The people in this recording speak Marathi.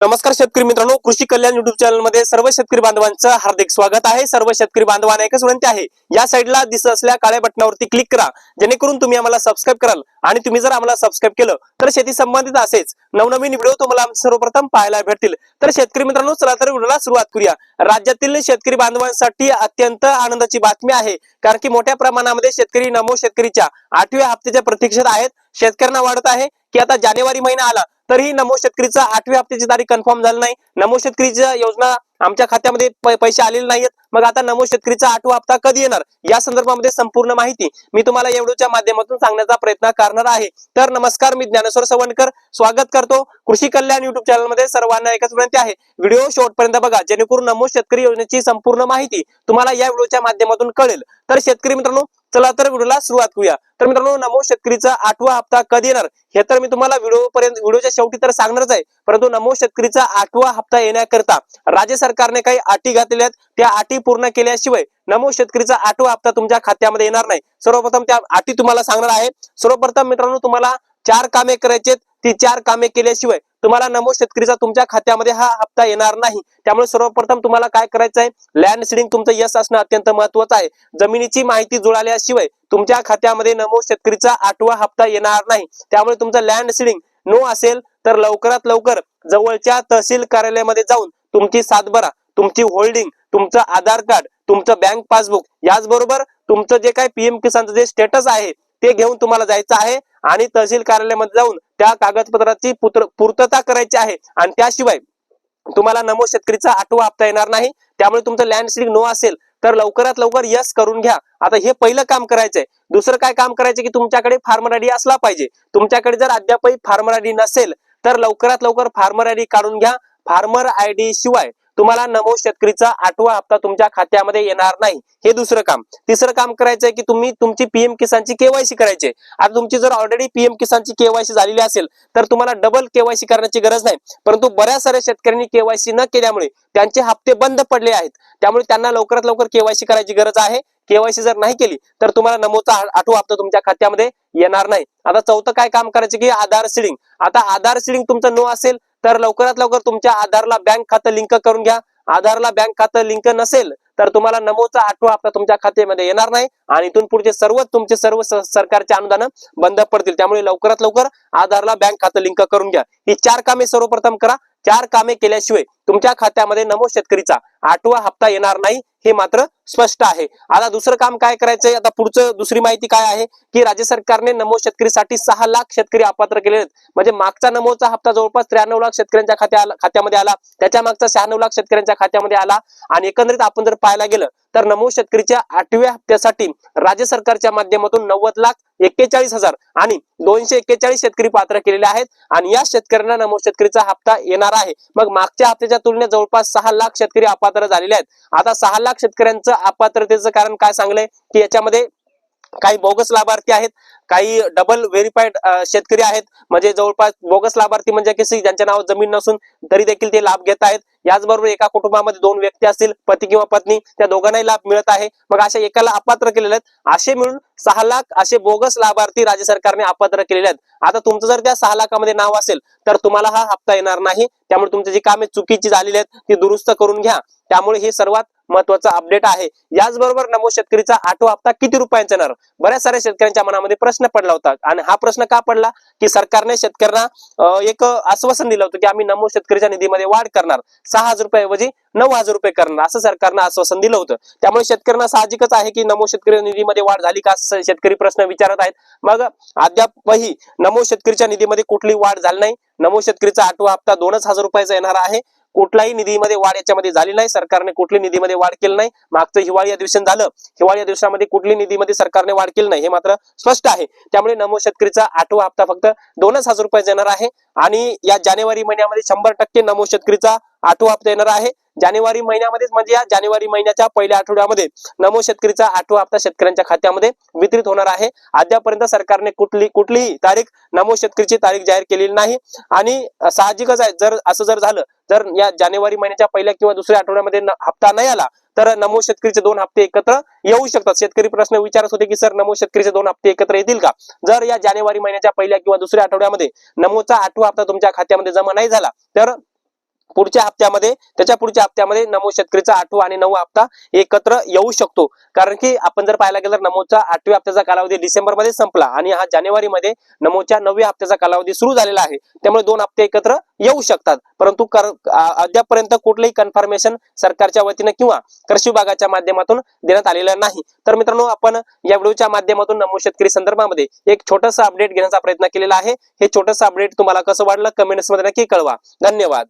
नमस्कार शेतकरी मित्रांनो कृषी कल्याण युट्यूब चॅनलमध्ये सर्व शेतकरी बांधवांचं हार्दिक स्वागत आहे. सर्व शेतकरी बांधवांना एकच विनंती आहे या साईडला दिसत असल्या काळ्या बटनावरती क्लिक करा जेणेकरून तुम्ही आम्हाला सबस्क्राईब कराल आणि तुम्ही जर आम्हाला सबस्क्राईब केलं तर शेती संबंधित असेच नवनवीन व्हिडिओ तुम्हाला सर्वप्रथम पाहायला भेटतील. तर शेतकरी मित्रांनो चला तर व्हिडिओला सुरुवात करूया. राज्यातील शेतकरी बांधवांसाठी अत्यंत आनंदाची बातमी आहे कारण की मोठ्या प्रमाणामध्ये शेतकरी नमो शेतकरीच्या आठव्या हप्त्याच्या प्रतीक्षेत आहेत. शेतकऱ्यांना वाढत आहे की आता जानेवारी महिना आला तरीही नमो शेतकरीचा आठव्या हप्त्याची तारीख कन्फर्म झाली नाही. नमो शेतकरीच्या योजना आमच्या खात्यामध्ये पैसे आलेले नाहीत मग आता नमो शेतकरीचा आठवा हप्ता कधी येणार? या संदर्भामध्ये संपूर्ण माहिती मी तुम्हाला या माध्यमातून सांगण्याचा प्रयत्न करणार आहे. तर नमस्कार मी ज्ञानेश्वर सवणकर स्वागत करतो कृषी कल्याण युट्यूब चॅनलमध्ये सर्वांना एकच विनंती आहे. व्हिडिओ शेवटपर्यंत बघा जेणेकरून नमो शेतकरी योजनेची संपूर्ण माहिती तुम्हाला या व्हिडिओच्या माध्यमातून कळेल. तर शेतकरी मित्रांनो चला तर व्हिडिओला सुरुवात करूया. तर मित्रांनो नमो शेतकरीचा आठवा हप्ता कधी येणार? हे तर मी तुम्हाला व्हिडिओ पर्यंत व्हिडिओच्या शेवटी तर सांगणारच आहे. परंतु नमो शेतकरीचा आठवा हप्ता येण्याकरता राज्य सरकारने काही अटी घातलेल्या आहेत. त्या अटी पूर्ण केल्याशिवाय नमो शेतकरीचा आठवा हप्ता तुमच्या खात्यामध्ये येणार नाही. सर्वप्रथम त्या अटी तुम्हाला सांगणार आहे. सर्वप्रथम मित्रांनो तुम्हाला चार कामे करायचे ती चार कामे केल्याशिवाय तुम्हाला नमो शेतकरीचा तुमच्या खात्यामध्ये हा हप्ता येणार नाही. त्यामुळे सर्वप्रथम तुम्हाला काय करायचं आहे? लँड सिडिंग तुमचं यश असणं अत्यंत महत्वाचं आहे. जमिनीची माहिती जुळाल्याशिवाय तुमच्या खात्यामध्ये नमो शेतकरीचा आठवा हप्ता येणार नाही. त्यामुळे तुमचं लँड सिडिंग नो असेल तर लवकरात लवकर जवळच्या तहसील कार्यालयामध्ये जाऊन तुमची सातबारा तुमची होल्डिंग तुमचं आधार कार्ड तुमचं बँक पासबुक याचबरोबर तुमचं जे काही पीएम किसानचं जे स्टेटस आहे ते घेऊन तुम्हाला जायचं आहे आणि तहसील कार्यालयामध्ये जाऊन त्या कागदपत्राची पुत्र- पूर्तता करायची आहे आणि त्याशिवाय तुम्हाला नमो शेतकरीचा आठवा हप्ता येणार नाही. त्यामुळे तुमचं लँड सिडिंग नो असेल तर लवकरात लवकर यस करून घ्या. आता हे पहिलं काम करायचंय. दुसरं काय काम करायचं की तुमच्याकडे फार्मर आयडी असला पाहिजे. तुमच्याकडे जर अद्यापही फार्मर आयडी नसेल तर लवकरात लवकर फार्मर आयडी काढून घ्या. फार्मर आयडी शिवाय तुम्हाला नमो शेतकरीचा आठवा हप्ता तुमच्या खात्यामध्ये येणार नाही. हे दुसरं काम. तिसरं काम करायचंय की तुम्ही तुमची पीएम किसानची केवायसी करायची. आता तुमची जर ऑलरेडी पीएम किसानची केवायसी झालेली असेल तर तुम्हाला डबल केवायसी करण्याची गरज नाही. परंतु बऱ्याच साऱ्या शेतकऱ्यांनी केवायसी न केल्यामुळे त्यांचे हप्ते बंद पडले आहेत. त्यामुळे त्यांना लवकरात लवकर केवायसी करायची गरज आहे. केवायसी जर नाही केली तर तुम्हाला नमोचा आठवा हप्ता तुमच्या खात्यामध्ये येणार नाही. आता चौथं काय काम करायचं की आधार सिडिंग आता आधार सिडिंग तुमचं नो असेल तर लवकरात लवकर तुमच्या आधारला बँक खातं लिंक करून घ्या. आधारला बँक खातं लिंक नसेल तर तुम्हाला नमोचा आठवा हप्ता तुमच्या खात्यामध्ये येणार नाही. आणि इथून पुढचे सर्व तुमचे सर्व सरकारचे अनुदान बंद पडतील. त्यामुळे लवकरात लवकर आधारला बँक खातं लिंक करून घ्या. ही चार कामे सर्वप्रथम करा. चार कामे केल्याशिवाय तुमच्या खात्यामध्ये नमो शेतकरीचा आठवा हप्ता येणार नाही हे मात्र स्पष्ट आहे. आता दुसरं काम काय करायचंय? आता पुढचं दुसरी माहिती काय आहे? की राज्य सरकारने नमो शेतकरीसाठी सहा लाख शेतकरी अपात्र केले आहेत. म्हणजे मागचा नमोचा हप्ता जवळपास त्र्याण्णव लाख शेतकऱ्यांच्या खात्या खात्यामध्ये आला. त्याच्या मागचा शहाण्णव लाख शेतकऱ्यांच्या खात्यामध्ये आला. आणि एकंदरीत आपण जर पाहायला गेलं तर नमो शेतकरीच्या आठव्या हप्त्यासाठी राज्य सरकारच्या माध्यमातून नव्वद लाख एक्केचाळीस हजार आणि दोनशे एक्केचाळीस शेतकरी पात्र केलेले आहेत. आणि या शेतकऱ्यांना नमो शेतकरीचा हप्ता येणार आहे. मग मागच्या हप्त्याच्या तुलनेत जवळपास सहा लाख शेतकरी अपात्र झालेले आहेत. आता सहा लाख शेतकऱ्यांचं अपात्रतेचं कारण काय सांगलंय? की याच्यामध्ये काही बोगस लाभार्थी आहेत. काही डबल व्हेरीफाईड शेतकरी आहेत. म्हणजे जवळपास बोगस लाभार्थी म्हणजे कसे ज्यांच्या नाव जमीन नसून तरी देखील ते लाभ घेत आहेत. याचबरोबर एका कुटुंबामध्ये दोन व्यक्ती असतील पती किंवा पत्नी त्या दोघांनाही लाभ मिळत आहे. मग अशा एकाला अपात्र केलेले आहेत. असे मिळून सहा लाख असे बोगस लाभार्थी राज्य सरकारने अपात्र केलेले आहेत. आता तुमचं जर त्या सहा लाखामध्ये नाव असेल तर तुम्हाला हा हप्ता येणार नाही. त्यामुळे तुमची जी कामे चुकीची झालेली आहेत ती दुरुस्त करून घ्या. त्यामुळे हे सर्वात महत्त्वाचा अपडेट आहे. याचबरोबर नमो शेतकरीचा आठवा हप्ता किती रुपयांचा येणार? बऱ्याच साऱ्या शेतकऱ्यांच्या मनामध्ये प्रश्न पडला होता. आणि हा प्रश्न का पडला? की सरकारने शेतकऱ्यांना एक आश्वासन दिलं होतं की आम्ही नमो शेतकरीच्या निधीमध्ये वाढ करणार. सहा हजार रुपयाऐवजी नऊ हजार रुपये करणार असं सरकारनं आश्वासन दिलं होतं. त्यामुळे शेतकऱ्यांना साहजिकच आहे की नमो शेतकरी निधीमध्ये वाढ झाली का शेतकरी प्रश्न विचारत आहेत. मग अद्यापही नमो शेतकरीच्या निधीमध्ये कुठली वाढ झाली नाही. नमो शेतकरीचा आठवा हप्ता दोनच हजार रुपयाचा येणार आहे. कुठलाही निधीमध्ये वाढ याच्यामध्ये झाली नाही. सरकारने कुठली निधीमध्ये वाढ केली नाही. मागचं हिवाळी अधिवेशन झालं. हिवाळी अधिवेशनामध्ये कुठली निधीमध्ये सरकारने वाढ केली नाही हे मात्र स्पष्ट आहे. त्यामुळे नमो शेतकरीचा आठवा हप्ता फक्त दोनच हजार रुपये येणार आहे. आणि या जानेवारी महिन्यामध्ये शंभर टक्के नमो शेतकरीचा आठवा हप्ता येणार आहे. जानेवारी महिन्यामध्येच म्हणजे या जानेवारी महिन्याच्या पहिल्या आठवड्यामध्ये नमो शेतकरीचा आठवा हप्ता शेतकऱ्यांच्या खात्यामध्ये वितरित होणार आहे. अद्यापर्यंत सरकारने कुठली कुठलीही तारीख नमो शेतकरीची तारीख जाहीर केलेली नाही. आणि साहजिकच आहे जर असं जर झालं जर या जानेवारी महिन्याच्या पहिल्या किंवा दुसऱ्या आठवड्यामध्ये हप्ता नाही आला तर नमो शेतकरीचे दोन हप्ते एकत्र येऊ शकतात. शेतकरी प्रश्न विचारत होते की सर नमो शेतकरीचे दोन हप्ते एकत्र येतील का? जर या जानेवारी महिन्याच्या पहिल्या किंवा दुसऱ्या आठवड्यामध्ये नमोचा आठवा हप्ता तुमच्या खात्यामध्ये जमा नाही झाला तर पुढच्या हप्त्यामध्ये त्याच्या पुढच्या हप्त्यामध्ये नमो शेतकरीचा आठवा आणि नऊ हप्ता एकत्र येऊ शकतो. कारण की आपण जर पाहायला गेलं तर नमोचा आठव्या हप्त्याचा कालावधी डिसेंबरमध्ये संपला आणि हा जानेवारी मध्ये नमोच्या नवव्या हप्त्याचा कालावधी सुरू झालेला आहे. त्यामुळे दोन हप्ते एकत्र येऊ शकतात. परंतु कर- अद्यापपर्यंत कुठलंही कन्फर्मेशन सरकारच्या वतीनं किंवा कृषी विभागाच्या माध्यमातून देण्यात आलेलं नाही. तर मित्रांनो आपण या व्हिडिओच्या माध्यमातून नमो शेतकरी संदर्भामध्ये एक छोटंसं अपडेट घेण्याचा प्रयत्न केलेला आहे. हे छोटंसं अपडेट तुम्हाला कसं वाटलं? कमेंट्समध्ये नक्की कळवा. धन्यवाद.